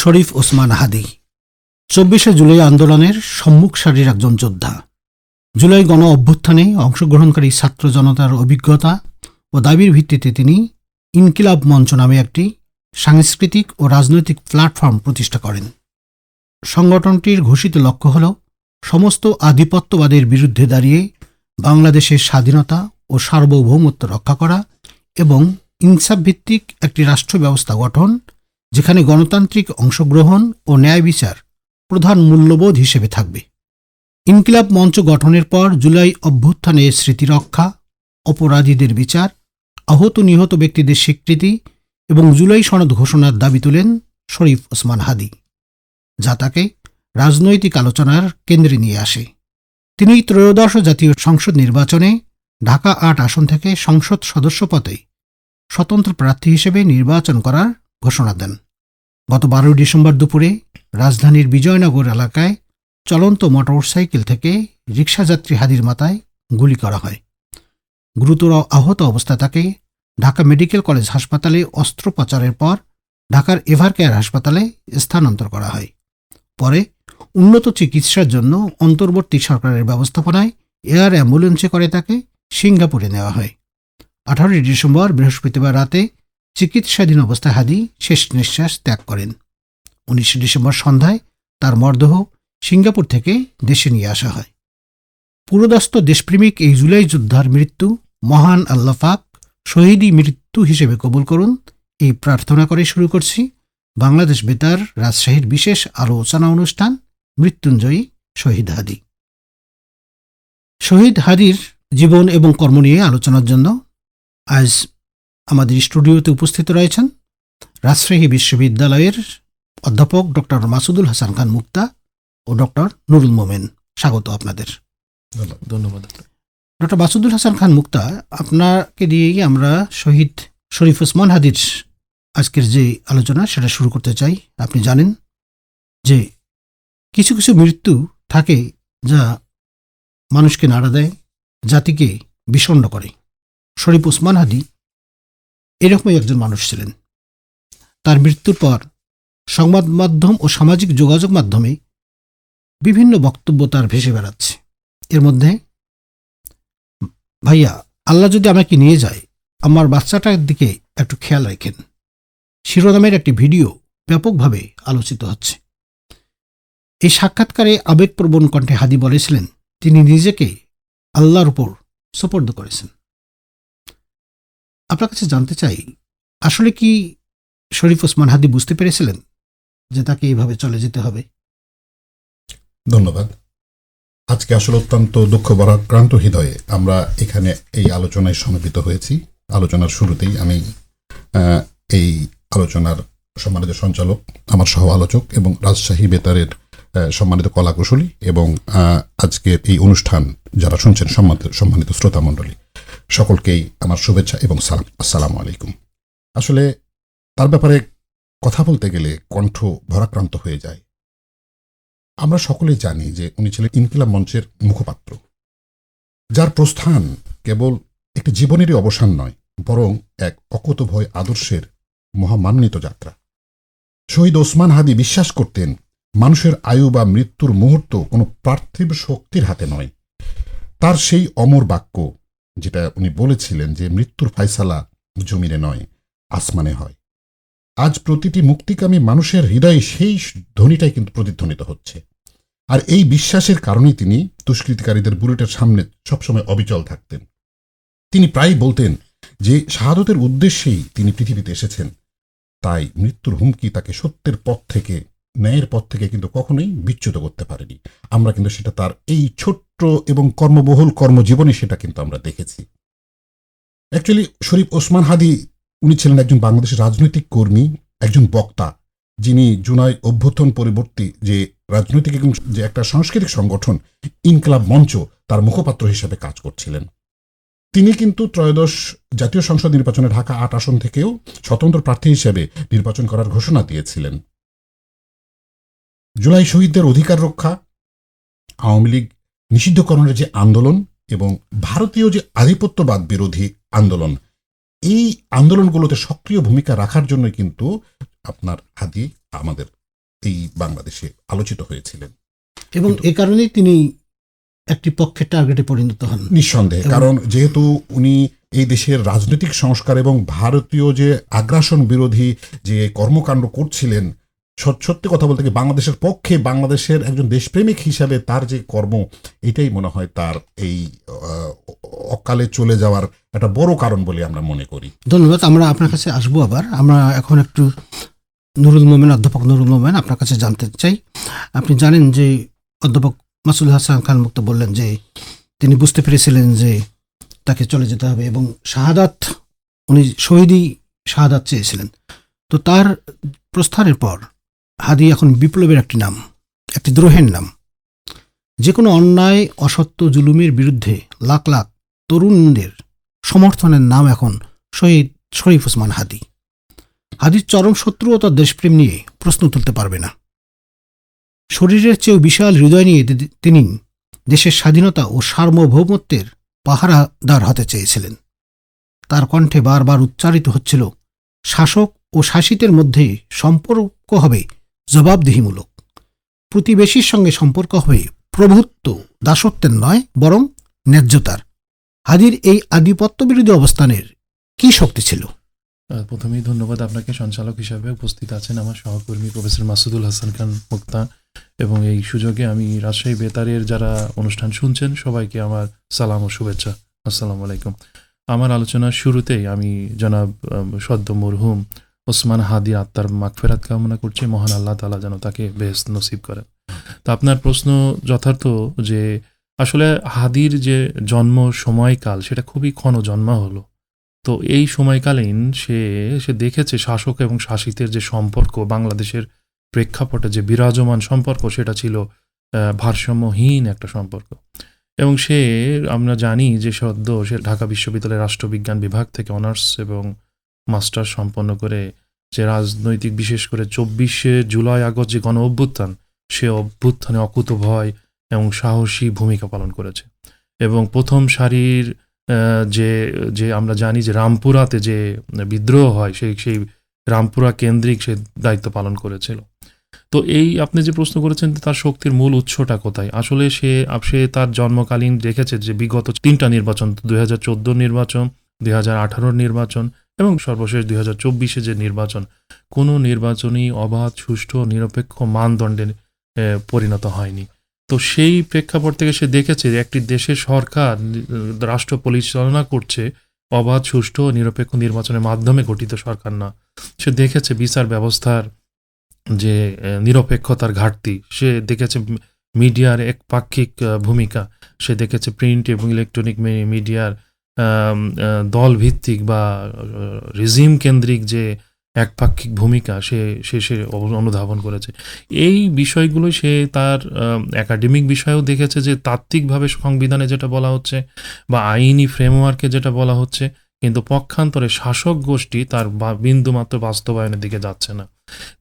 শরীফ ওসমান হাদি। চব্বিশে জুলাই আন্দোলনের সম্মুখ সারির একজন যোদ্ধা। জুলাই গণ অভ্যুত্থানে অংশগ্রহণকারী ছাত্র জনতার অভিজ্ঞতা ও দাবির ভিত্তিতে তিনি ইনকিলাব মঞ্চ নামে একটি সাংস্কৃতিক ও রাজনৈতিক প্ল্যাটফর্ম প্রতিষ্ঠা করেন। সংগঠনটির ঘোষিত লক্ষ্য হল সমস্ত আধিপত্যবাদের বিরুদ্ধে দাঁড়িয়ে বাংলাদেশের স্বাধীনতা ও সার্বভৌমত্ব রক্ষা করা এবং ইনসাফভিত্তিক একটি রাষ্ট্র ব্যবস্থা গঠন যেখানে গণতান্ত্রিক অংশগ্রহণ ও ন্যায় বিচার প্রধান মূল্যবোধ হিসেবে থাকবে। ইনকিলাব মঞ্চ গঠনের পর জুলাই অভ্যুত্থানে স্মৃতিরক্ষা, অপরাধীদের বিচার, আহত নিহত ব্যক্তিদের স্বীকৃতি এবং জুলাই সনদ ঘোষণার দাবি তোলেন শরীফ ওসমান হাদি। যা তাকে রাজনৈতিক আলোচনার কেন্দ্রে নিয়ে আসে। তিনি ত্রয়োদশ জাতীয় সংসদ নির্বাচনে ঢাকা আট আসন থেকে সংসদ সদস্য পদে স্বতন্ত্র প্রার্থী হিসেবে নির্বাচন করার ঘোষণা দেন। গত বারোই ডিসেম্বর দুপুরে রাজধানীর বিজয়নগর এলাকায় চলন্ত মোটরসাইকেল থেকে রিকশাযাত্রী হাদির মাথায় গুলি করা হয়। গুরুতর আহত অবস্থায় তাকে ঢাকা মেডিকেল কলেজ হাসপাতালে অস্ত্রোপচারের পর ঢাকার এভারকেয়ার হাসপাতালে স্থানান্তর করা হয়। পরে উন্নত চিকিৎসার জন্য অন্তর্বর্তী সরকারের ব্যবস্থাপনায় এয়ার অ্যাম্বুলেন্সে করে তাকে সিঙ্গাপুরে নেওয়া হয়। আঠারোই ডিসেম্বর বৃহস্পতিবার রাতে চিকিৎসাধীন অবস্থায় হাদি শেষ নিঃশ্বাস ত্যাগ করেন। উনিশে ডিসেম্বর সন্ধ্যায় তার মরদেহ সিঙ্গাপুর থেকে দেশে নিয়ে আসা হয়। পুরোদস্ত দেশপ্রেমিক এই জুলাই যোদ্ধার মৃত্যু মহান আল্লাফাক শহীদি মৃত্যু হিসেবে কবুল করুন। এই প্রার্থনা করে শুরু করছি। বাংলাদেশ বেতার রাজশাহীর বিশেষ আলোচনা অনুষ্ঠান, মৃত্যুঞ্জয়ী শহীদ হাদি। শহীদ হাদির জীবন এবং কর্ম নিয়ে আলোচনার জন্য আজ আমাদের স্টুডিওতে উপস্থিত রয়েছেন রাজশাহী বিশ্ববিদ্যালয়ের অধ্যাপক ডক্টর মাসুদুল হাসান খান মুক্তা ও ডক্টর নুরুল মোমেন। স্বাগত আপনাদের। ধন্যবাদ। ডক্টর মাসুদুল হাসান খান মুক্তা আপনাকে দিয়েই আমরা শহীদ শরীফ ওসমান হাদির আজকের যে আলোচনা সেটা শুরু করতে চাই। আপনি জানেন যে কিছু কিছু মৃত্যু থাকে যা মানুষকে নাড়া দেয় জাতিকে বিষণ্ণ করে। শরীফ ওসমান হাদি এরকমই একজন মানুষ ছিলেন। তার মৃত্যুর পর সংবাদ মাধ্যম ও সামাজিক যোগাযোগ মাধ্যমে বিভিন্ন বক্তব্য তার ভেসে বেড়াচ্ছে। এর মধ্যে, ভাইয়া, আল্লাহ যদি আমাকে নিয়ে যায়, আমার বাচ্চাটার দিকে একটু খেয়াল রাখেন। শিরোনামের একটি ভিডিও ব্যাপকভাবে আলোচিত হচ্ছে। এই সাক্ষাৎকারে আবেগপ্রবণ কণ্ঠে হাদি বলেছিলেন, তিনি নিজেকে আল্লাহর উপর সোপর্দ করেছেন। আপনার কাছে জানতে চাই, আসলে কি শরীফ ওসমান হাদি বুঝতে পেরেছিলেন যে তাকে এইভাবে চলে যেতে হবে? ধন্যবাদ। আজকে আসলে অত্যন্ত দুঃখ বরাক্রান্ত হৃদয়ে আমরা এখানে এই আলোচনায় সমবেত হয়েছি। আলোচনার শুরুতেই আমি এই আলোচনার সম্মানিত সঞ্চালক, আমার সহ আলোচক এবং রাজশাহী বেতারের সম্মানিত কলাকুশলী এবং আজকের এই অনুষ্ঠান যারা শুনছেন সম্মানিত সম্মানিত শ্রোতা মণ্ডলী সকলকেই আমার শুভেচ্ছা এবং সালাম। আসসালামু আলাইকুম। আসলে, তার ব্যাপারে কথা বলতে গেলে কণ্ঠ ভরাক্রান্ত হয়ে যায়। আমরা সকলে জানি যে উনি ছিলেন ইনকিলাব মঞ্চের মুখপাত্র। যার প্রস্থান কেবল একটি জীবনেরই অবসান নয়, বরং এক অকুতভয় আদর্শের মহামান্বিত যাত্রা। শহীদ ওসমান হাদি বিশ্বাস করতেন, মানুষের আয়ু বা মৃত্যুর মুহূর্ত কোনো পার্থিব শক্তির হাতে নয়। তার সেই অমর বাক্য যেটা উনি বলেছিলেন যে মৃত্যুর ফায়সালা জমিনে নয়, আসমানে হয়। আজ প্রতিটি মুক্তিকামী মানুষের হৃদয়ে সেই ধ্বনিটাই কিন্তু প্রতিধ্বনিত হচ্ছে। আর এই বিশ্বাসের কারণেই তিনি দুষ্কৃতিকারীদের বুলেটের সামনে সবসময় অবিচল থাকতেন। তিনি প্রায়ই বলতেন যে শাহাদতের উদ্দেশ্যেই তিনি পৃথিবীতে এসেছেন। তাই মৃত্যুর হুমকি তাকে সত্যের পথ থেকে ন্যায়ের পথ থেকে কিন্তু কখনোই বিচ্যুত করতে পারেনি। আমরা কিন্তু সেটা তার এই ছোট্ট এবং কর্মবহুল কর্মজীবনে সেটা কিন্তু আমরা দেখেছি। অ্যাকচুয়ালি শরীফ ওসমান হাদি, উনি ছিলেন একজন বাংলাদেশের রাজনৈতিক কর্মী, একজন বক্তা, যিনি জুনাই অভ্যুত্থান পরবর্তী যে রাজনৈতিক এবং যে একটা সাংস্কৃতিক সংগঠন, ইনকলাব মঞ্চ, তার মুখপাত্র হিসেবে কাজ করছিলেন। তিনি কিন্তু ত্রয়োদশ জাতীয় সংসদ নির্বাচনে ঢাকা আট আসন থেকেও স্বতন্ত্র প্রার্থী হিসেবে নির্বাচন করার ঘোষণা দিয়েছিলেন। জুলাই শহীদদের অধিকার রক্ষা আওয়ামী লীগ নিষিদ্ধকরণের যে আন্দোলন এবং ভারতীয় যে আধিপত্যবাদ বিরোধী আন্দোলন এই আন্দোলনগুলোতে সক্রিয় ভূমিকা রাখার জন্য কিন্তু আপনার হাদি আমাদের এই বাংলাদেশে আলোচিত হয়েছিলেন। এবং এ কারণেই তিনি একটি পক্ষের টার্গেটে পরিণত হন। নিঃসন্দেহে কারণ যেহেতু উনি এই দেশের রাজনৈতিক সংস্কার এবং ভারতীয় যে আগ্রাসন বিরোধী যে কর্মকাণ্ড করছিলেন সত্যি কথা বলতে কি বাংলাদেশের পক্ষে বাংলাদেশের একজন দেশপ্রেমিক হিসাবে তার যে কর্ম, এটাই মনে হয় তার এই অকালে চলে যাওয়ার একটা বড় কারণ বলে আমরা মনে করি। ধন্যবাদ, আমরা আপনার কাছে আসব আবার। আমরা এখন একটু নুরুল মোমেন, অধ্যাপক নুরুল মোমেন, আপনার কাছে জানতে চাই। আপনি জানেন যে অধ্যাপক মাসুল হাসান খান মুক্ত বললেন যে তিনি বুঝতে পেরেছিলেন যে তাকে চলে যেতে হবে এবং শাহাদাত, উনি শহীদই শাহাদাত চেয়েছিলেন। তো তার প্রস্থানের পর হাদি এখন বিপ্লবের একটি নাম, একটি দ্রোহের নাম। যে কোনো অন্যায়, অসত্য, জুলুমের বিরুদ্ধে লাখ লাখ তরুণদের সমর্থনের নাম এখন শহীদ, শরীফ ওসমান হাদি। হাদির চরম শত্রু ও তার দেশপ্রেম নিয়ে প্রশ্ন তুলতে পারবে না। শরীরের চেয়েও বিশাল হৃদয় নিয়ে তিনি দেশের স্বাধীনতা ও সার্বভৌমত্বের পাহারাদার হতে চেয়েছিলেন। তার কণ্ঠে বারবার উচ্চারিত হচ্ছিল, শাসক ও শাসিতের মধ্যে সম্পর্ক হবে জবাবদিহিমূলক। প্রতিবেশীর সঙ্গে সম্পর্ক হবে প্রভুত্ব দাসত্বের নয়, বরং ন্যায্যতার। হাদির এই আধিপত্য বিরোধী অবস্থানের কি শক্তি ছিল? প্রথমেই ধন্যবাদ আপনাকে। সঞ্চালক হিসাবে উপস্থিত আছেন আমার সহকর্মী প্রফেসর মাসুদুল হাসান খান মুক্তা। এবং এই সুযোগে আমি রাজশাহী বেতারের যারা অনুষ্ঠান শুনছেন, সবাইকে আমার সালাম ও শুভেচ্ছা। আসসালামু আলাইকুম। আমার আলোচনার শুরুতেই আমি জনাব সদ্য মরহুম ওসমান হাদি আত্মার মাগফেরাত কামনা করছি। মহান আল্লাহ তালা যেন তাকে বেশ নসিব করেন। তো আপনার প্রশ্ন যথার্থ যে, আসলে হাদির যে জন্ম সময়কাল, সেটা খুবই ক্ষণ জন্মা হলো। তো এই সময়কালীন সে সে দেখেছে শাসক এবং শাসিতের যে সম্পর্ক, বাংলাদেশের প্রেক্ষাপটে যে বিরাজমান সম্পর্ক, সেটা ছিল ভারসাম্যহীন একটা সম্পর্ক। এবং সে, আমরা জানি যে সদ্য সে ঢাকা বিশ্ববিদ্যালয়ের রাষ্ট্রবিজ্ঞান বিভাগ থেকে অনার্স এবং মাস্টার সম্পন্ন করে যে রাজনৈতিক, বিশেষ করে চব্বিশে জুলাই আগস্ট যে গণ অভ্যুত্থান, সে অভ্যুত্থানে অকুত ভয় এবং সাহসী ভূমিকা পালন করেছে। এবং প্রথম সারির যে যে আমরা জানি যে রামপুরাতে যে বিদ্রোহ হয়, সেই সেই রামপুরা কেন্দ্রিক সে দায়িত্ব পালন করেছিল। তো এই আপনি যে প্রশ্ন করেছেন তার শক্তির মূল উৎসটা কোথায়? আসলে সে সে তার জন্মকালীন দেখেছে যে বিগত তিনটা নির্বাচন চোদ্দোর নির্বাচন, দুই নির্বাচন এবং সর্বশেষ দুই হাজার চব্বিশে যে নির্বাচন, কোনো নির্বাচনই অবাধ, সুষ্ঠু, নিরপেক্ষ মানদণ্ডে পরিণত হয়নি। তো সেই প্রেক্ষাপট থেকে সে দেখেছে যে একটি দেশের সরকার রাষ্ট্র পরিচালনা করছে অবাধ, সুষ্ঠু, নিরপেক্ষ নির্বাচনের মাধ্যমে গঠিত সরকার না। সে দেখেছে বিচার ব্যবস্থার যে নিরপেক্ষতার ঘাটতি, সে দেখেছে মিডিয়ার এক পাক্ষিক ভূমিকা, সে দেখেছে প্রিন্ট এবং ইলেকট্রনিক মিডিয়ার দল ভিত্তিক বা রিজিম কেন্দ্রিক যে একপাক্ষিক ভূমিকা সে সে সে অনুধাবন করেছে। এই বিষয়গুলো সে তার একাডেমিক বিষয়েও দেখেছে যে তাত্ত্বিকভাবে সংবিধানে যেটা বলা হচ্ছে বা আইনি ফ্রেমওয়ার্কে যেটা বলা হচ্ছে, কিন্তু পক্ষান্তরে শাসক গোষ্ঠী তার বিন্দুমাত্র বাস্তবায়নের দিকে যাচ্ছে না।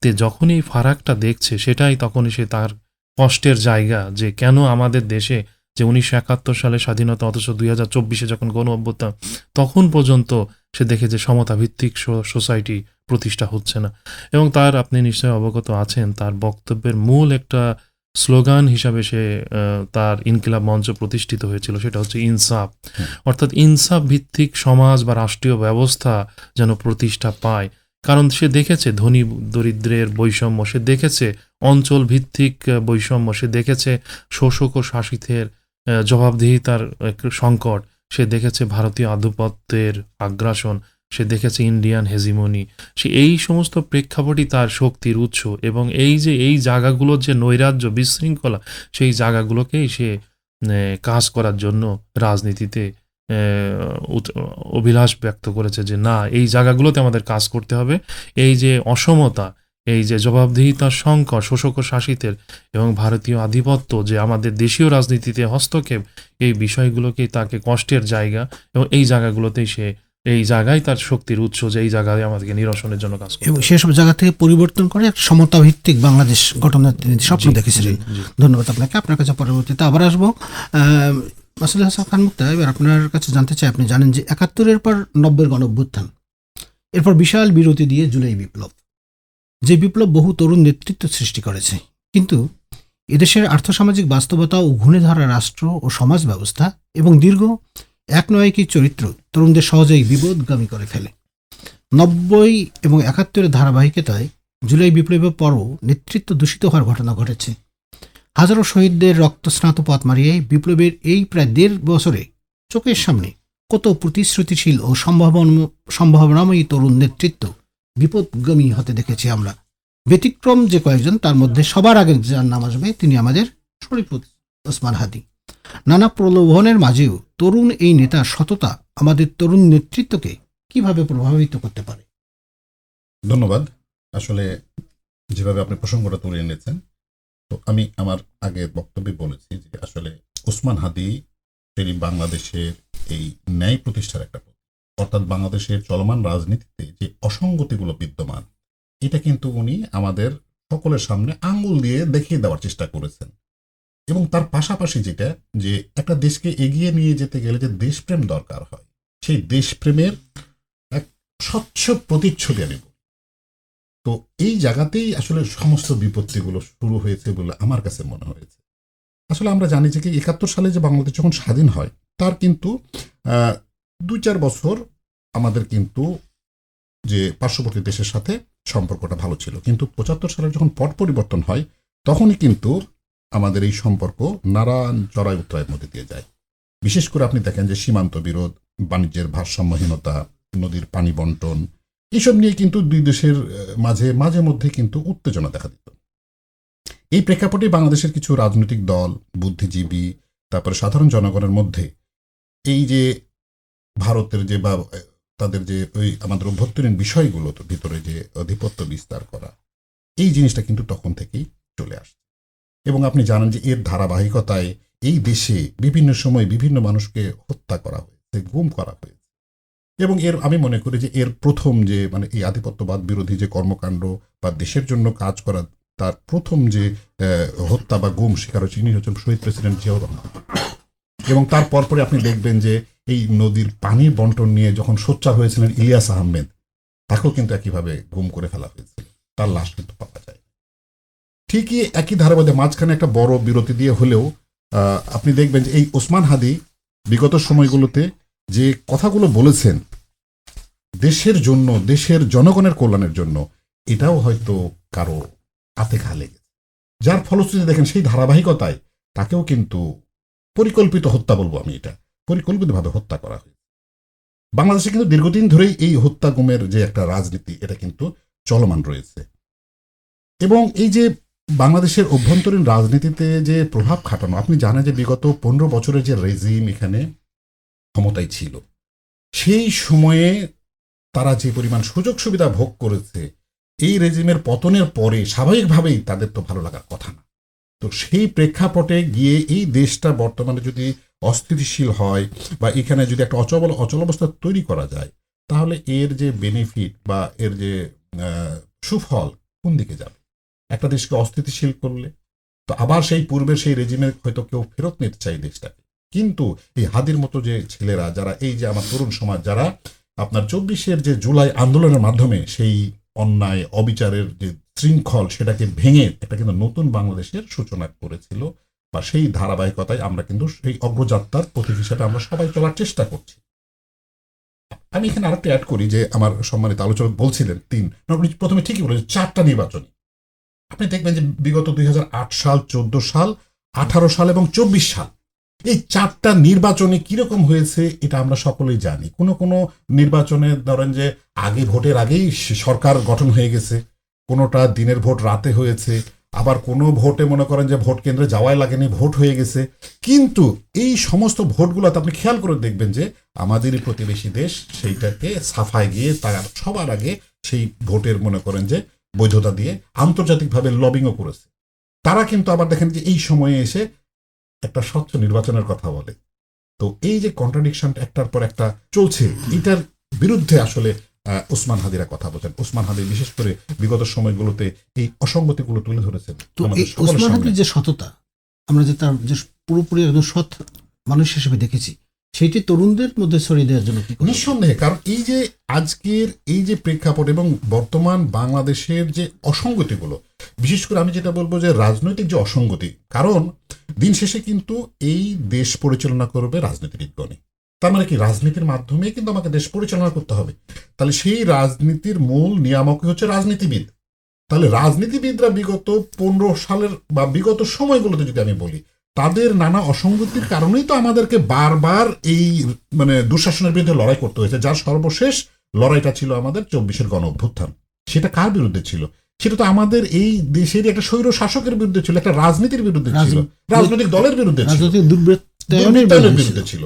তে যখনই ফারাকটা দেখছে, সেটাই তখনই সে তার কষ্টের জায়গা যে কেন আমাদের দেশে যে উনিশশো একাত্তর সালে স্বাধীনতা অথচ দুই হাজার চব্বিশে যখন গণ অভ্যুত্থান তখন পর্যন্ত সে দেখে যে সমতা ভিত্তিক সোসাইটি প্রতিষ্ঠা হচ্ছে না। এবং তার আপনি নিশ্চয়ই অবগত আছেন তার বক্তব্যের মূল একটা স্লোগান হিসাবে সে তার ইনকিলাব মঞ্চ প্রতিষ্ঠিত হয়েছিল সেটা হচ্ছে ইনসাফ। অর্থাৎ ইনসাফ ভিত্তিক সমাজ বা রাষ্ট্রীয় ব্যবস্থা যেন প্রতিষ্ঠা পায়। কারণ সে দেখেছে ধনী দরিদ্রের বৈষম্য সে দেখেছে অঞ্চল ভিত্তিক বৈষম্য সে দেখেছে শোষক ও শাসিতের জবাবদিহিতার সংকট। সে দেখেছে ভারতীয় আধিপত্যের আগ্রাসন, সে দেখেছে ইন্ডিয়ান হেজিমনি। সে এই সমস্ত প্রেক্ষাপটই তার শক্তির উৎস এবং এই যে এই জায়গাগুলোর যে নৈরাজ্য, বিশৃঙ্খলা, সেই জায়গাগুলোকেই সে কাজ করার জন্য রাজনীতিতে অভিলাষ ব্যক্ত করেছে যে, না, এই জায়গাগুলোতে আমাদের কাজ করতে হবে। এই যে অসমতা এই যে জবাবদিহিতার সংকট শোষক শাসিতের এবং ভারতীয় আধিপত্য যে আমাদের দেশীয় রাজনীতিতে হস্তক্ষেপ এই বিষয়গুলোকেই তাকে কষ্টের জায়গা এবং এই জায়গাগুলোতেই সে এই জায়গায় তার শক্তির উৎস যে এই জায়গায় আমাদেরকে নিরসনের জন্য কাজ এবং সেসব জায়গা থেকে পরিবর্তন করে এক সমতা ভিত্তিক বাংলাদেশ গঠনের তিনি স্বপ্ন দেখেছিলেন। ধন্যবাদ আপনাকে। আপনার কাছে পরবর্তীতে আবার আসব। মাসুল হাসান খান মুক্তা এবার আপনার কাছে জানতে চাই আপনি জানেন যে একাত্তরের পর নব্বই গণ অভ্যুত্থান এরপর বিশাল বিরতি দিয়ে জুলাই বিপ্লব। যে বিপ্লব বহু তরুণ নেতৃত্ব সৃষ্টি করেছে। কিন্তু এদেশের আর্থসামাজিক বাস্তবতা ও ঘুণে ধরা রাষ্ট্র ও সমাজ ব্যবস্থা এবং দীর্ঘ এক নয়কি চরিত্র তরুণদের সহজেই বিপদগামী করে ফেলে। নব্বই এবং একাত্তরের ধারাবাহিকতায় জুলাই বিপ্লবের পরও নেতৃত্ব দূষিত হওয়ার ঘটনা ঘটেছে। হাজারো শহীদদের রক্তস্নাত পথ মারিয়ে বিপ্লবের এই প্রায় দেড় বছরে চোখের সামনে কত প্রতিশ্রুতিশীল ও সম্ভাবন, সম্ভাবনাময়ী তরুণ নেতৃত্ব বিপদগামী হতে দেখেছি আমরা। ব্যতিক্রম যে কয়েকজন, তার মধ্যে সবার আগে যার নাম আসবে তিনি আমাদের শরীফ ওসমান হাদি। নানা প্রলোভনের মাঝেও তরুণ এই নেতার সততা আমাদের তরুণ নেতৃত্বকে কীভাবে প্রভাবিত করতে পারে? ধন্যবাদ। আসলে যেভাবে আপনি প্রসঙ্গটা তুলে এনেছেন, তো আমি আমার আগে বক্তব্যে বলেছি যে আসলে ওসমান হাদি তিনি বাংলাদেশের এই ন্যায় প্রতিষ্ঠার একটা। অর্থাৎ বাংলাদেশের চলমান রাজনীতিতে যে অসঙ্গতিগুলো বিদ্যমান, এটা কিন্তু উনি আমাদের সকলের সামনে আঙ্গুল দিয়ে দেখিয়ে দেওয়ার চেষ্টা করেছেন এবং তার পাশাপাশি যেটা, যে একটা দেশকে এগিয়ে নিয়ে যেতে গেলে যে দেশপ্রেম দরকার হয়, সেই দেশপ্রেমের এক স্বচ্ছ প্রতিচ্ছবি আমি বলি। তো এই জায়গাতেই আসলে সমস্ত বিপত্তিগুলো শুরু হয়েছে বলে আমার কাছে মনে হয়েছে আসলে আমরা জানি যে কি একাত্তর সালে যে বাংলাদেশ যখন স্বাধীন হয়, তার কিন্তু দুই চার বছর আমাদের কিন্তু যে পার্শ্ববর্তী দেশের সাথে সম্পর্কটা ভালো ছিল। কিন্তু পঁচাত্তর সালে যখন পট পরিবর্তন হয়, তখনই কিন্তু আমাদের এই সম্পর্ক নানান চড়াই উত্তরায়ের মধ্যে দিয়ে যায়। বিশেষ করে আপনি দেখেন যে সীমান্ত বিরোধ, বাণিজ্যের ভারসাম্যহীনতা, নদীর পানি বন্টন, এসব নিয়ে কিন্তু দুই দেশের মাঝে মাঝে মধ্যে কিন্তু উত্তেজনা দেখা দিত। এই প্রেক্ষাপটে বাংলাদেশের কিছু রাজনৈতিক দল, বুদ্ধিজীবী, তারপরে সাধারণ জনগণের মধ্যে এই যে ভারতের যে বা তাদের যে ওই আমাদের অভ্যন্তরীণ বিষয়গুলো ভিতরে যে আধিপত্য বিস্তার করা, এই জিনিসটা কিন্তু তখন থেকেই চলে আসছে। এবং আপনি জানেন যে এর ধারাবাহিকতায় এই দেশে বিভিন্ন সময় বিভিন্ন মানুষকে হত্যা করা হয়েছে, গুম করা হয়েছে। এবং এর, আমি মনে করি যে এর প্রথম যে মানে এই আধিপত্যবাদ বিরোধী যে কর্মকাণ্ড বা দেশের জন্য কাজ করা, তার প্রথম যে হত্যা বা গুম শিকার হচ্ছে ইনি হচ্ছেন শহীদ প্রেসিডেন্ট জিয়াউর রহমান। এবং তার পরপরে আপনি দেখবেন যে এই নদীর পানি বন্টন নিয়ে যখন সোচ্চার হয়েছিলেন ইলিয়াস আহমেদ, তাকেও কিন্তু একইভাবে গুম করে ফেলা হয়েছিল তার লাশ কিন্তু পাওয়া যায়। ঠিকই একই ধারাবাহিক মাঝখানে একটা বড় বিরতি দিয়ে হলেও আপনি দেখবেন যে এই ওসমান হাদি বিগত সময়গুলোতে যে কথাগুলো বলেছেন, দেশের জন্য, দেশের জনগণের কল্যাণের জন্য, এটাও হয়তো কারও হাতে ঘা লেগেছে। যার ফলশ্রুতি দেখেন সেই ধারাবাহিকতায় তাকেও কিন্তু পরিকল্পিত হত্যা বলব আমি এটা। পরিকল্পিতভাবে হত্যা করা হয়েছে। বাংলাদেশে কিন্তু দীর্ঘদিন ধরেই এই হত্যা গুমের যে একটা রাজনীতি, এটা কিন্তু চলমান রয়েছে। এবং এই যে বাংলাদেশের অভ্যন্তরীণ রাজনীতিতে যে প্রভাব খাটানো, আপনি জানেন যে বিগত পনেরো বছরের যে রেজিম এখানে ক্ষমতায় ছিল, সেই সময়ে তারা যে পরিমাণ সুযোগ সুবিধা ভোগ করেছে, এই রেজিমের পতনের পরে স্বাভাবিকভাবেই তাদের তো ভালো লাগার কথা না। তো সেই প্রেক্ষাপটে গিয়ে এই দেশটা বর্তমানে যদি অস্থিতিশীল হয় বা এখানে যদি একটা অচল অচল অবস্থা তৈরি করা যায়, তাহলে এর যে বেনিফিট বা এর যে সুফল কোন দিকে যাবে? একটা দেশকে অস্থিতিশীল করলে, তো আবার সেই পূর্বের সেই রেজিমের হয়তো কেউ ফেরত নিতে চাই দেশটাকে। কিন্তু এই হাদির মতো যে ছেলেরা, যারা এই যে আমার তরুণ সমাজ, যারা আপনার চব্বিশের যে জুলাই আন্দোলনের মাধ্যমে সেই অন্যায়, অবিচারের যে শৃঙ্খল, সেটাকে ভেঙে একটা কিন্তু নতুন বাংলাদেশের সূচনা করেছিল বা সেই ধারাবাহিকতায় আমরা কিন্তু সেই অগ্রযাত্রার প্রতীক হিসেবে আমরা সবাই চলার চেষ্টা করছি। আমি এখানে আরেকটা অ্যাড করি যে আমার সম্মানিত আলোচক বলছিলেন তিন। প্রথমে ঠিকই বলেছেন চারটা নির্বাচনী। আপনি দেখবেন যে বিগত দুই হাজার আট সাল, চোদ্দ সাল, আঠারো সাল এবং চব্বিশ সাল, এই চারটা নির্বাচনে কীরকম হয়েছে এটা আমরা সকলেই জানি। কোনো কোনো নির্বাচনে ধরেন যে আগে ভোটের আগেই সরকার গঠন হয়ে গেছে, কোনোটা দিনের ভোট রাতে হয়েছে আবার কোনো ভোটে মনে করেন যে ভোট কেন্দ্রে যাওয়াই লাগেনি, ভোট হয়ে গেছে। কিন্তু এই সমস্ত ভোটগুলোতে আপনি খেয়াল করে দেখবেন যে আমাদেরই প্রতিবেশী দেশ সেইটাকে সাফায় গিয়ে তার সবার আগে সেই ভোটের মনে করেন যে বৈধতা দিয়ে আন্তর্জাতিকভাবে লবিংও করেছে। তারা কিন্তু আবার দেখেন যে এই সময়ে এসে একটা স্বচ্ছ নির্বাচনের কথা বলে। তো এই যে কন্ট্রাডিকশনটা একটার পর একটা চলছে, এটার বিরুদ্ধে আসলে ওসমান হাদিরা কথা বলছেন। ওসমান হাদি বিশেষ করে বিগত সময়গুলোতে এই অসঙ্গতিগুলো তুলে ধরেছেন তো ওসমান হাদির যে সততা আমরা যে তার যে পুরোপুরি একজন সৎ মানুষ হিসেবে দেখেছি সেটি তরুণদের মধ্যে ছড়িয়ে দেওয়ার জন্য? নিঃসন্দেহে কারণ এই যে আজকের এই যে প্রেক্ষাপট এবং বর্তমান বাংলাদেশের যে অসঙ্গতিগুলো বিশেষ করে আমি যেটা বলব যে রাজনৈতিক যে অসঙ্গতি কারণ দিন শেষে কিন্তু এই দেশ পরিচালনা করবে রাজনীতিবিদগণই। তার মানে কি? রাজনীতির মাধ্যমে কিন্তু আমাকে দেশ পরিচালনা করতে হবে। তাহলে সেই রাজনীতির মূল নিয়ামক হচ্ছে রাজনীতিবিদ। তাহলে রাজনীতিবিদরা বিগত পনেরো সালের বা বিগত সময়গুলোতে যদি আমি বলি তাদের নানা অসঙ্গতির কারণেই তো আমাদেরকে বারবার এই মানে দুঃশাসনের বিরুদ্ধে লড়াই করতে হয়েছে। যার সর্বশেষ লড়াইটা ছিল আমাদের চব্বিশের গণ অভ্যুত্থান। সেটা কার বিরুদ্ধে ছিল? সেটা তো আমাদের এই দেশের একটা স্বৈর শাসকের বিরুদ্ধে ছিল একটা রাজনীতির বিরুদ্ধে ছিল রাজনৈতিক দলের বিরুদ্ধে ছিল। বিরুদ্ধে ছিল।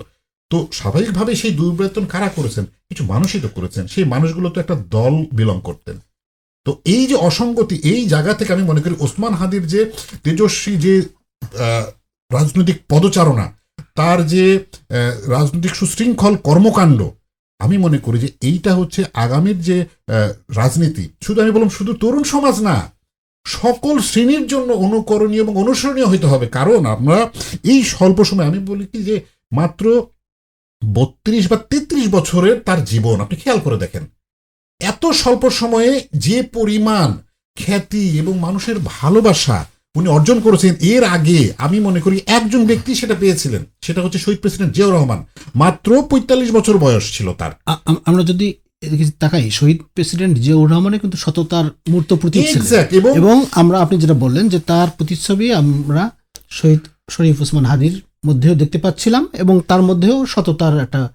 তো স্বাভাবিকভাবে সেই দুর্বৃত্তন কারা করেছেন? কিছু মানুষই তো করেছেন। সেই মানুষগুলো তো একটা দল বিলং করতেন। তো এই যে অসঙ্গতি, এই জায়গা থেকে আমি মনে করি ওসমান হাদির যে তেজস্বী যে রাজনৈতিক পদচারণা, তার যে রাজনৈতিক সুশৃঙ্খল কর্মকাণ্ড, আমি মনে করি যে এইটা হচ্ছে আগামীর যে রাজনীতি। শুধু আমি বললাম শুধু তরুণ সমাজ না, সকল শ্রেণির জন্য অনুকরণীয় এবং অনুসরণীয় হইতে হবে। কারণ আমরা এই স্বল্প সময় আমি বলি কি যে মাত্র বত্রিশ বা তেত্রিশ বছরের তার জীবন। আপনি খেয়াল করে দেখেন। এত স্বল্প সময়ে যে পরিমাণ খ্যাতি এবং মানুষের ভালোবাসা উনি অর্জন করেছেন এর আগে আমি মনে করি একজন ব্যক্তি সেটা পেয়েছিলেন। সেটা হচ্ছে শহীদ প্রেসিডেন্ট জিয়াউর রহমান। মাত্র পঁয়তাল্লিশ বছর বয়স ছিল তার। আমরা যদি তাকাই শহীদ প্রেসিডেন্ট জিয়াউর রহমানের কিন্তু সততার মূর্ত এবং এবং আমরা আপনি যেটা বললেন যে তার প্রতিচ্ছবি আমরা শহীদ শরীফ ওসমান হাদির মধ্যেও দেখতে পাচ্ছিলাম এবং তার মধ্যেও সততার একটা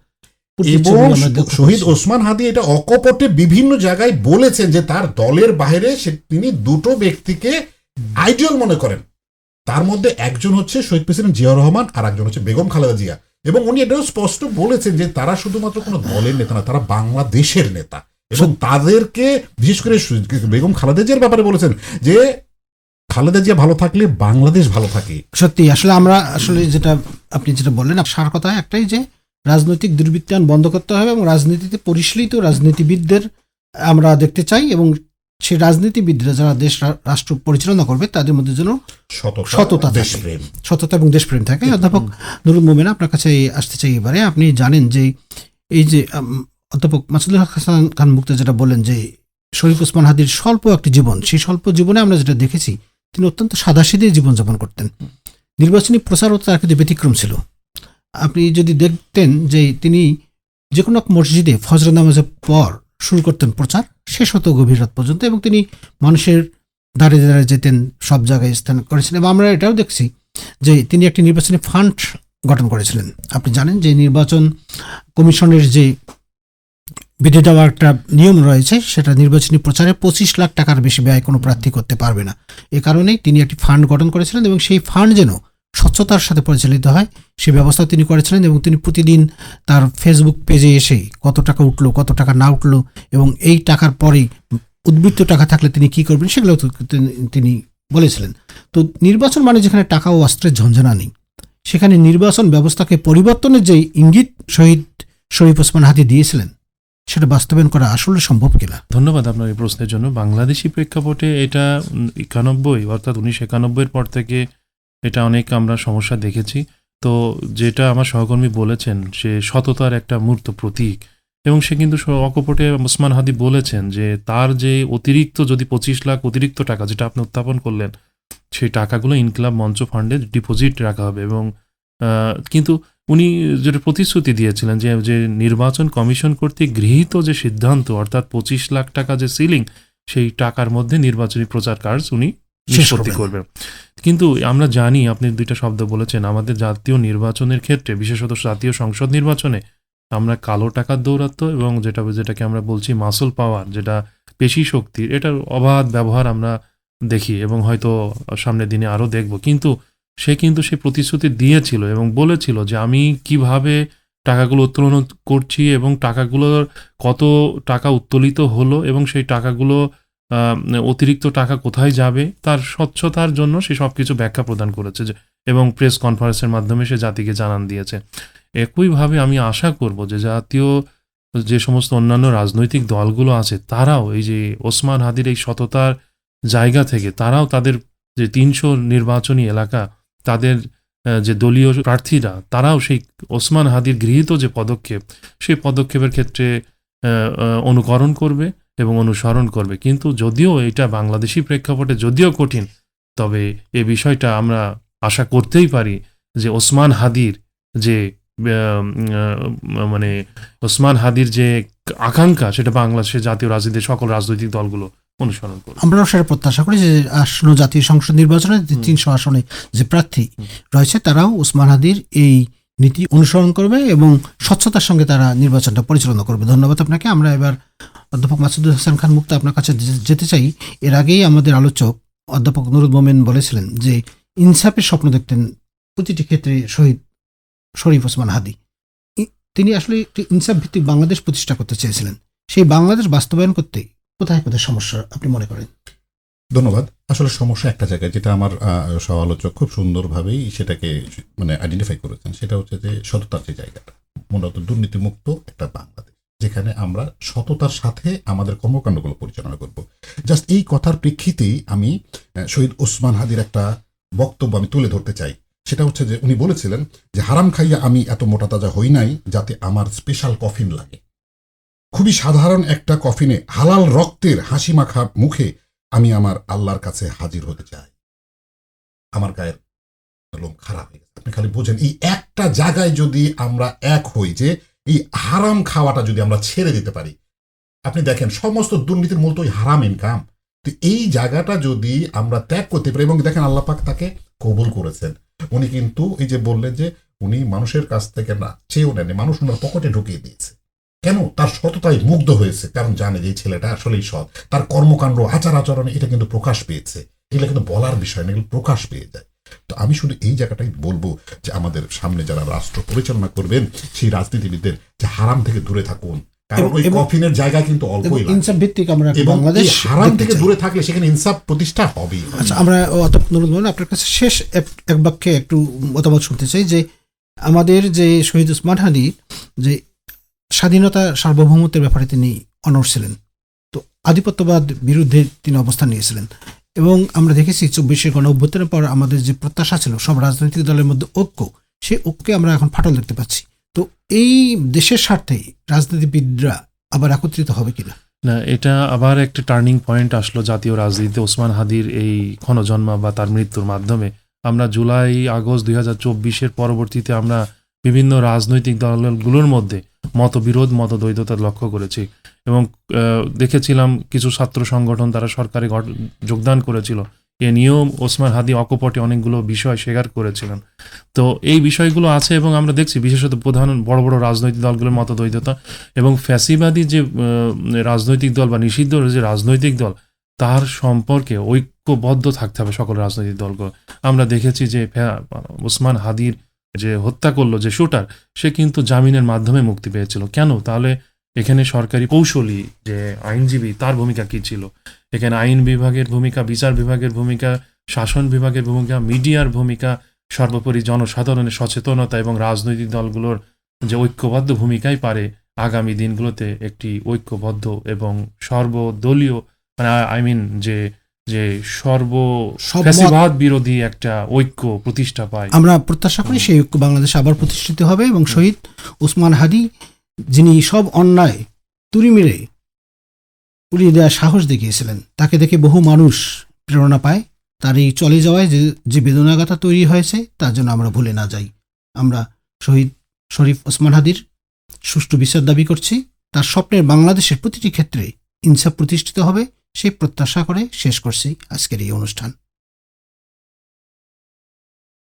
এবং শহীদ ওসমান হাদি এটা অকপটে বিভিন্ন জায়গায় বলেছেন যে তার দলের বাইরে সে তিনি দুটো ব্যক্তিকে আইডিয়াল মনে করেন। তার মধ্যে একজন হচ্ছে শহীদ প্রেসিডেন্ট জিয়াউর রহমান আর একজন হচ্ছে বেগম খালেদা জিয়া। এবং উনি এটাও স্পষ্ট বলেছেন যে তারা শুধুমাত্র কোনো দলের নেতা না তারা বাংলাদেশের নেতা। এবং তাদেরকে বিশেষ করে বেগম খালেদা জিয়ার ব্যাপারে বলেছেন যে খালেদা জিয়া ভালো থাকলে বাংলাদেশ ভালো থাকে। সত্যি আসলে আমরা আসলে যেটা আপনি যেটা বললেন সার কথা একটাই যে রাজনৈতিক দুর্বৃত্তায়ন বন্ধ করতে হবে এবং রাজনীতিতে পরিশীলিত রাজনীতিবিদদের আমরা দেখতে চাই এবং সেই রাজনীতিবিদরা যারা দেশ রাষ্ট্র পরিচালনা করবে তাদের মধ্যে যেন সততা। দেশপ্রেম। সততা এবং দেশপ্রেম থাকে। অধ্যাপক নুরুল মোমেনা আপনার কাছে আসতে চাই এবারে। আপনি জানেন যে এই যে অধ্যাপক মাসুদুল হাসান খান মুক্তা যেটা বললেন যে শরীফ ওসমান হাদির স্বল্প একটি জীবন সেই স্বল্প জীবনে আমরা যেটা দেখেছি তিনি অত্যন্ত সাদাসিধে জীবনযাপন করতেন। নির্বাচনী প্রচারও তার কিন্তু ব্যতিক্রম ছিল। আপনি যদি দেখতেন যে তিনি যে কোনো এক মসজিদে ফজর নামাজের পর শুরু করতেন প্রচার শেষ হতো গভীর রাত পর্যন্ত এবং তিনি মানুষের দাঁড়িয়ে দাঁড়িয়ে যেতেন, সব জায়গায় স্থান করেছেন এবং আমরা এটাও দেখছি যে তিনি একটি নির্বাচনী ফান্ড গঠন করেছিলেন। আপনি জানেন যে নির্বাচন কমিশনের যে বিধি দেওয়ার একটা নিয়ম রয়েছে, সেটা নির্বাচনী প্রচারে পঁচিশ লাখ টাকার বেশি ব্যয় কোনো প্রার্থী করতে পারবে না। এ কারণেই তিনি একটি ফান্ড গঠন করেছিলেন এবং সেই ফান্ড যেন স্বচ্ছতার সাথে পরিচালিত হয়, সে ব্যবস্থা তিনি করেছিলেন এবং তিনি প্রতিদিন তার ফেসবুক পেজে এসে কত টাকা উঠল, কত টাকা না উঠল এবং এই টাকার পরেই উদ্বৃত্ত টাকা থাকলে তিনি কি করবেন সেগুলো তিনি বলেছিলেন। তো নির্বাচন মানে যেখানে টাকা ও অস্ত্রের ঝঞ্ঝনা নেই। সেখানে নির্বাচন ব্যবস্থাকে পরিবর্তনের যে ইঙ্গিত শহীদ শরীফ ওসমান হাতি দিয়েছিলেন সেটা বাস্তবায়ন করা আসলে সম্ভব কিনা? ধন্যবাদ আপনার এই প্রশ্নের জন্য। বাংলাদেশি প্রেক্ষাপটে এটা একানব্বই, অর্থাৎ উনিশশো একানব্বইয়ের পর থেকে এটা অনেক আমরা সমস্যা দেখেছি। তো যেটা আমার সহকর্মী বলেছেন, সে সততার একটা মূর্ত প্রতীক। এবং সে কিন্তু অকপটে ওসমান হাদি বলেছেন যে তার যে অতিরিক্ত যদি পঁচিশ লাখ অতিরিক্ত টাকা যেটা আপনি উত্থাপন করলেন, সেই টাকাগুলো ইনকলাব মঞ্চ ফান্ডে ডিপোজিট রাখা হবে। এবং কিন্তু উনি যেটা প্রতিশ্রুতি দিয়েছিলেন যে যে নির্বাচন কমিশন কর্তৃক গৃহীত যে সিদ্ধান্ত অর্থাৎ পঁচিশ লাখ টাকা যে সিলিং সেই টাকার মধ্যে নির্বাচনী প্রচার কার্য উনি নিষ্পত্তি করবেন। করবেন কিন্তু আমরা জানি আপনি দুইটা শব্দ বলেছেন আমাদের জাতীয় নির্বাচনের ক্ষেত্রে বিশেষত জাতীয় সংসদ নির্বাচনে আমরা কালো টাকার দৌরাত্ম এবং যেটা যেটাকে আমরা বলছি মাসল পাওয়ার যেটা পেশি শক্তির এটার অবাধ ব্যবহার আমরা দেখি এবং হয়তো সামনের দিনে আরও দেখব কিন্তু সে কিন্তু সে প্রতিশ্রুতি দিয়েছিল এবং বলেছিল যে আমি কীভাবে টাকাগুলো উত্তোলন করছি এবং টাকাগুলোর কত টাকা উত্তোলিত হলো এবং সেই টাকাগুলো অতিরিক্ত টাকা কোথায় যাবে, তার স্বচ্ছতার জন্য সে সব কিছু ব্যাখ্যা প্রদান করেছে যে, এবং প্রেস কনফারেন্সের মাধ্যমে সে জাতিকে জানান দিয়েছে। একইভাবে আমি আশা করব যে জাতীয় যে সমস্ত অন্যান্য রাজনৈতিক দলগুলো আছে, তারাও এই যে ওসমান হাদির এই সততার জায়গা থেকে, তারাও তাদের যে তিনশো নির্বাচনী এলাকা তাদের যে দলীয় প্রার্থীরা, তারাও সেই ওসমান হাদির গৃহীত যে পদক্ষেপ, সেই পদক্ষেপের ক্ষেত্রে অনুকরণ করবে এবং অনুসরণ করবে। কিন্তু যদিও এটা বাংলাদেশি প্রেক্ষাপটে যদিও কঠিন, তবে এ বিষয়টা আমরা আশা করতেই পারি যে ওসমান হাদির যে মানে ওসমান হাদির যে আকাঙ্ক্ষা, সেটা বাংলাদেশের জাতীয় রাজনীতির সকল রাজনৈতিক দলগুলো অনুসরণ করবে আমরাও সেটা প্রত্যাশা করি যে আসন্ন জাতীয় সংসদ নির্বাচনে তিনশো আসনে যে প্রার্থী রয়েছে তারাও ওসমান হাদির এই নীতি অনুসরণ করবে এবং স্বচ্ছতার সঙ্গে তারা নির্বাচনটা পরিচালনা করবে। ধন্যবাদ আপনাকে। আমরা এবার অধ্যাপক মাসুদুল হাসান খান মুক্তা আপনার কাছে যেতে চাই এর আগেই আমাদের আলোচক অধ্যাপক নুরুল মোমেন বলেছিলেন যে ইনসাফের স্বপ্ন দেখতেন প্রতিটি ক্ষেত্রে শহীদ শরীফ ওসমান হাদি। তিনি আসলে একটি ইনসাফ ভিত্তিক বাংলাদেশ প্রতিষ্ঠা করতে চেয়েছিলেন। সেই বাংলাদেশ বাস্তবায়ন করতে কোথায় কোথায় সমস্যা আপনি মনে করেন? ধন্যবাদ। আসলে সমস্যা একটা জায়গায় যেটা আমার আলোচক খুব সুন্দরভাবেই সেটাকে মানে আইডেন্টিফাই করেছেন। সেটা হচ্ছে যে সততার যে জায়গাটা, মূলত দুর্নীতিমুক্ত একটা বাংলাদেশ, যেখানে আমরা সততার সাথে আমাদের কর্মকাণ্ডগুলো পরিচালনা করব। জাস্ট এই কথার প্রেক্ষিতেই আমি শহীদ ওসমান হাদির একটা বক্তব্য আমি তুলে ধরতে চাই। সেটা হচ্ছে যে উনি বলেছিলেন যে হারাম খাইয়া আমি এত মোটা তাজা হই নাই যাতে আমার স্পেশাল কফিন লাগে। খুবই সাধারণ একটা কফিনে হালাল রক্তের হাসি মাখা মুখে আমি আমার আল্লাহর কাছে হাজির হতে চাই। আমার গায়ের লোম খারাপ হয়ে গেছে। আপনি খালি বোঝেন, এই একটা জায়গায় যদি আমরা এক হই যে এই হারাম খাওয়াটা যদি আমরা ছেড়ে দিতে পারি, আপনি দেখেন সমস্ত দুর্নীতির মূলত ওই হারাম ইনকাম তো এই জায়গাটা যদি আমরা ত্যাগ করতে পারি, এবং দেখেন আল্লাহ পাক তাকে কবুল করেছেন। উনি কিন্তু এই যে বললেন যে উনি মানুষের কাছ থেকে না চেয়েও নেননি, মানুষ ওনার পকেটে ঢুকিয়ে দিয়েছে। কেন? তার সততায় মুগ্ধ হয়েছে। কারণ জানে যে ছেলেটা আসলেই সৎ। তার কর্মকাণ্ড আচার আচরণে এটা কিন্তু প্রকাশ পেয়েছে। এগুলো কিন্তু বলার বিষয় না এগুলো প্রকাশ পেয়ে যায়। তো আমি শুধু এই জায়গাটাই বলব যে আমাদের সামনে যারা রাষ্ট্র পরিচালনা করবেন সেই রাজনীতিবিদদের যে হারাম থেকে দূরে থাকুন। কারণ ওই কফিনের জায়গা কিন্তু অল্পই ইনসাফ ভিত্তিক আমরা বাংলাদেশ হারাম থেকে দূরে থাকলে সেখানে ইনসাফ প্রতিষ্ঠা হবেই। আচ্ছা আমরা অধ্যাপক নুরুল আপনার কাছে শেষ এক বাক্যে একটু মতামত শুনতে চাই যে আমাদের যে শহীদ উসমান হানি যে স্বাধীনতা সার্বভৌমত্বের ব্যাপারে তিনি অনড় ছিলেন। তো আধিপত্যবাদ বিরুদ্ধে তিনি অবস্থান নিয়েছিলেন। এবং আমরা দেখেছি চব্বিশের গণ অভ্যুত্থানের পর আমাদের যে প্রত্যাশা ছিল, সব রাজনৈতিক দলের মধ্যে ঐক্য সেই ঐক্যে আমরা এখন ফাটল দেখতে পাচ্ছি। তো এই দেশের স্বার্থে রাজনীতিবিদরা আবার একত্রিত হবে কিনা? না, এটা আবার একটা টার্নিং পয়েন্ট আসলো জাতীয় রাজনীতিতে। ওসমান হাদির এই ক্ষণজন্মা বা তার মৃত্যুর মাধ্যমে আমরা জুলাই আগস্ট দুই হাজার চব্বিশের পরবর্তীতে আমরা বিভিন্ন রাজনৈতিক দলগুলোর মধ্যে মতবিরোধ মতদ্বৈধতা লক্ষ্য করেছি। এবং দেখেছিলাম কিছু ছাত্র সংগঠন তারা সরকারে যোগদান করেছিল। এ নিয়েও ওসমান হাদি অকপটে অনেকগুলো বিষয় স্বীকার করেছিলেন। তো এই বিষয়গুলো আছে এবং আমরা দেখছি বিশেষত প্রধান, বড় বড় রাজনৈতিক দলগুলোর মতদ্বৈধতা এবং ফ্যাসিবাদী যে রাজনৈতিক দল বা নিষিদ্ধ যে রাজনৈতিক দল, তার সম্পর্কে ঐক্যবদ্ধ থাকতে হবে সকল রাজনৈতিক দলগুলো। আমরা দেখেছি যে ওসমান হাদির যে হত্যা করল, যে শুটার সে কিন্তু জামিনের মাধ্যমে মুক্তি পেয়েছিল। কেন? তাহলে এখানে সরকারি কৌশলী যে আইনজীবী, তার ভূমিকা কি ছিল? এখানে আইন বিভাগের ভূমিকা, বিচার বিভাগের ভূমিকা, শাসন বিভাগের ভূমিকা, মিডিয়ার ভূমিকা, সর্বোপরি জনসাধারণের সচেতনতা এবং রাজনৈতিক দলগুলোর যে ঐক্যবদ্ধ ভূমিকাই পারে আগামী দিনগুলোতে একটি ঐক্যবদ্ধ এবং সর্বদলীয় মানে আই মিন যে যে সর্ব সব ফ্যাসিবাদ বিরোধী একটা ঐক্য প্রতিষ্ঠা পায়। আমরা প্রত্যাশা করি সেই ঐক্য বাংলাদেশ আবার প্রতিষ্ঠিত হবে এবং শহীদ উসমান হাদি যিনি সব অন্যায় তুড়ি মেরে উড়িয়ে দেওয়ার সাহস দেখিয়েছিলেন তাকে দেখে বহু মানুষ প্রেরণা পায়। তার এই চলে যাওয়ায় যে যে বেদনাগাথা তৈরি হয়েছে তার জন্য আমরা ভুলে না যাই। আমরা শহীদ শরীফ ওসমান হাদির সুষ্ঠু বিচার দাবি করছি। তার স্বপ্নের বাংলাদেশের প্রতিটি ক্ষেত্রে ইনসাফ প্রতিষ্ঠিত হবে। সেই প্রত্যাশা করে শেষ করছি আজকের এই অনুষ্ঠান।